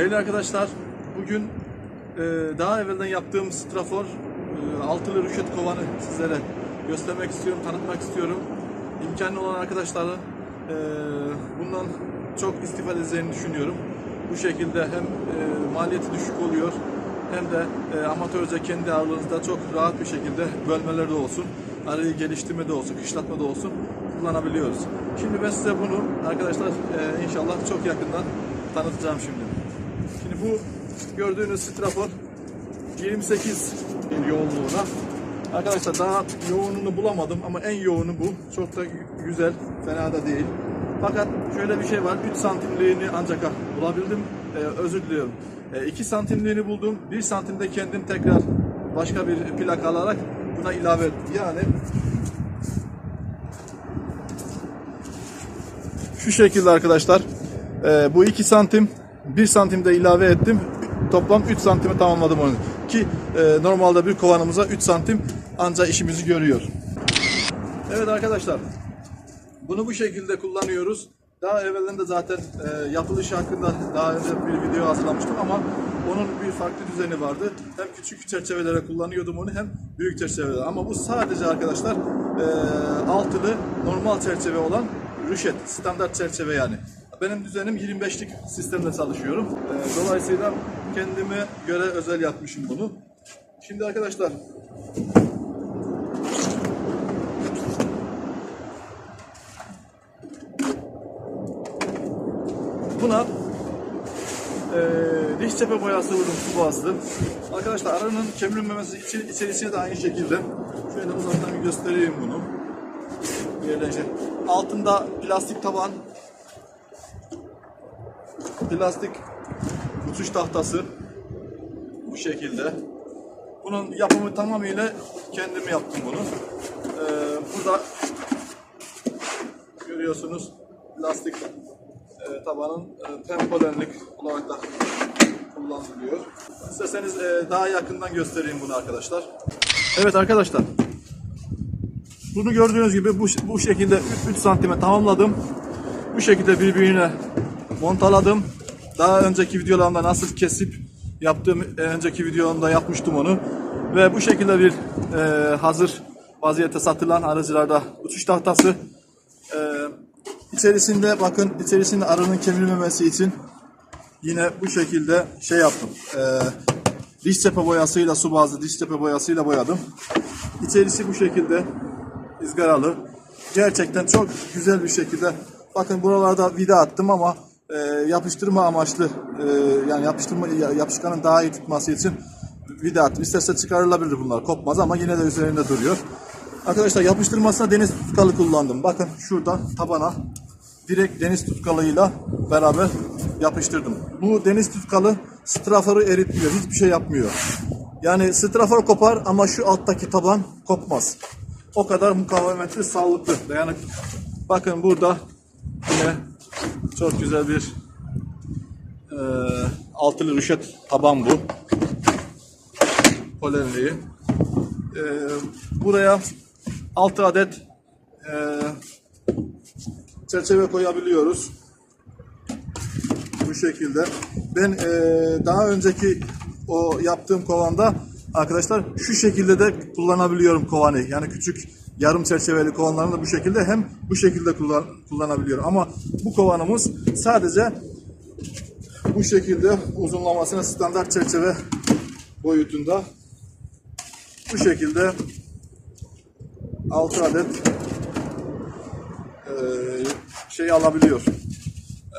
değerli arkadaşlar, bugün e, daha evvelden yaptığım strafor e, altılı rüşet kovanı sizlere göstermek istiyorum, tanıtmak istiyorum. İmkanı olan arkadaşların e, bundan çok istifade edeceğini düşünüyorum. Bu şekilde hem e, maliyeti düşük oluyor hem de e, amatörce kendi ağırlığınızda çok rahat bir şekilde bölmelerde olsun, arayı geliştirmede olsun, kışlatmada olsun kullanabiliyoruz. Şimdi ben size bunu arkadaşlar e, inşallah çok yakından tanıtacağım şimdi. Bu gördüğünüz strafor 28 yoğunluğuna. Arkadaşlar daha yoğununu bulamadım ama en yoğunu bu. Çok da güzel, fena da değil. Fakat şöyle bir şey var. 3 santimliğini ancak bulabildim. Ee, özür diliyorum. Ee, 2 santimliğini buldum. 1 santimde kendim tekrar başka bir plaka alarak buna ilave ettim. Yani şu şekilde arkadaşlar. Ee, bu 2 santim 1 santimde ilave ettim. Toplam 3 santime tamamladım onu. Ki e, normalde bir kovanımıza 3 santim anca işimizi görüyor. Evet arkadaşlar. Bunu bu şekilde kullanıyoruz. Daha evvelden de zaten e, yapılışı hakkında daha önce bir video hazırlamıştım ama onun bir farklı düzeni vardı. Hem küçük çerçevelere kullanıyordum onu hem büyük çerçevelere. Ama bu sadece arkadaşlar e, altılı normal çerçeve olan rüşet, standart çerçeve yani. Benim düzenim 25'lik sistemle çalışıyorum. E, dolayısıyla kendime göre özel yapmışım bunu. Şimdi arkadaşlar Buna eee diş cephe boyası vurdum su bazlı. Arkadaşlar aranın kemirilmemesi için içerisine de aynı şekilde. Şöyle uzaktan bir göstereyim bunu. Yerleşe. Altında plastik taban. Plastik uçuş tahtası. Bu şekilde. Bunun yapımı tamamıyla kendim yaptım bunu. Eee, burada görüyorsunuz plastik e, tabanın e, tempolenlik olarak da kullanılıyor. İsterseniz e, daha yakından göstereyim bunu arkadaşlar. Evet arkadaşlar. Bunu gördüğünüz gibi bu, bu şekilde 3 santime tamamladım. Bu şekilde birbirine montaladım. Daha önceki videolarımda nasıl kesip yaptığım e, önceki videomda yapmıştım onu. Ve bu şekilde bir e, hazır vaziyette satılan aracılarda uçuş tahtası. E, İçerisinde bakın içerisinde arının kemirmemesi için yine bu şekilde şey yaptım. Ee, diş cephe boyasıyla su bazlı diş cephe boyasıyla boyadım. İçerisi bu şekilde ızgaralı. Gerçekten çok güzel bir şekilde. Bakın buralarda vida attım ama e, yapıştırma amaçlı e, yani yapıştırma yapışkanın daha iyi tutması için vida attım. İsterse çıkarılabilir bunlar kopmaz ama yine de üzerinde duruyor. Arkadaşlar yapıştırmasına deniz tutkalı kullandım. Bakın şurada tabana direkt deniz tutkalıyla beraber yapıştırdım. Bu deniz tutkalı straforu eritmiyor. Hiçbir şey yapmıyor. Yani strafor kopar ama şu alttaki taban kopmaz. O kadar mukavemetli, sağlıklı, dayanıklı. Bakın burada yine çok güzel bir e, altılı rüşet taban bu. Polenliği. E, buraya 6 adet e, çerçeve koyabiliyoruz. Bu şekilde. Ben e, daha önceki o yaptığım kovanda arkadaşlar şu şekilde de kullanabiliyorum kovanı. Yani küçük yarım çerçeveli kovanlarını da bu şekilde hem bu şekilde kullan, kullanabiliyorum. Ama bu kovanımız sadece bu şekilde uzunlamasına standart çerçeve boyutunda bu şekilde 6 adet e, şey alabiliyor.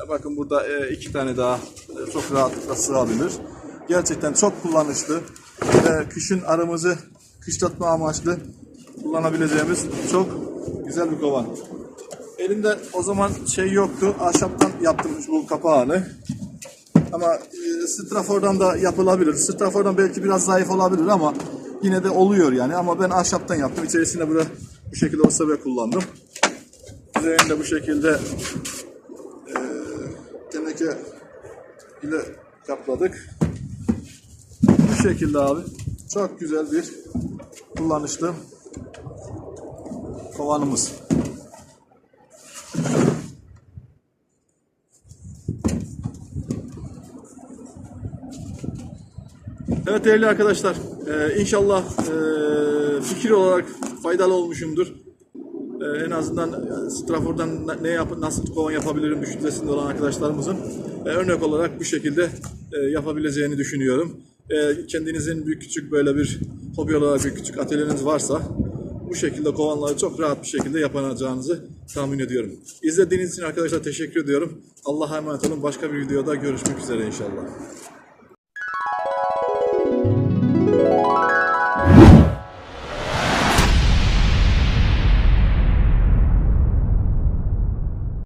E, bakın burada e, iki tane daha e, çok rahatlıkla sığabilir. Gerçekten çok kullanışlı kışın aramızı kışlatma amaçlı kullanabileceğimiz çok güzel bir kovan. Elimde o zaman şey yoktu. Ahşaptan yaptım bu kapağını. Ama e, strafordan da yapılabilir. Strafordan belki biraz zayıf olabilir ama yine de oluyor yani. Ama ben ahşaptan yaptım. İçerisine böyle bu şekilde osabe kullandım. Üzerinde bu şekilde e, teneke ile kapladık. Bu şekilde abi. Çok güzel bir kullanışlı kovanımız. Evet değerli arkadaşlar, e, inşallah e, fikir olarak faydalı olmuşumdur. E, en azından strafordan ne yap, nasıl kovan yapabilirim düşüncesinde olan arkadaşlarımızın e, örnek olarak bu şekilde e, yapabileceğini düşünüyorum. E, kendinizin bir küçük böyle bir hobi olarak bir küçük atölyeniz varsa bu şekilde kovanları çok rahat bir şekilde yapacağınızı tahmin ediyorum. İzlediğiniz için arkadaşlar teşekkür ediyorum. Allah'a emanet olun. Başka bir videoda görüşmek üzere inşallah.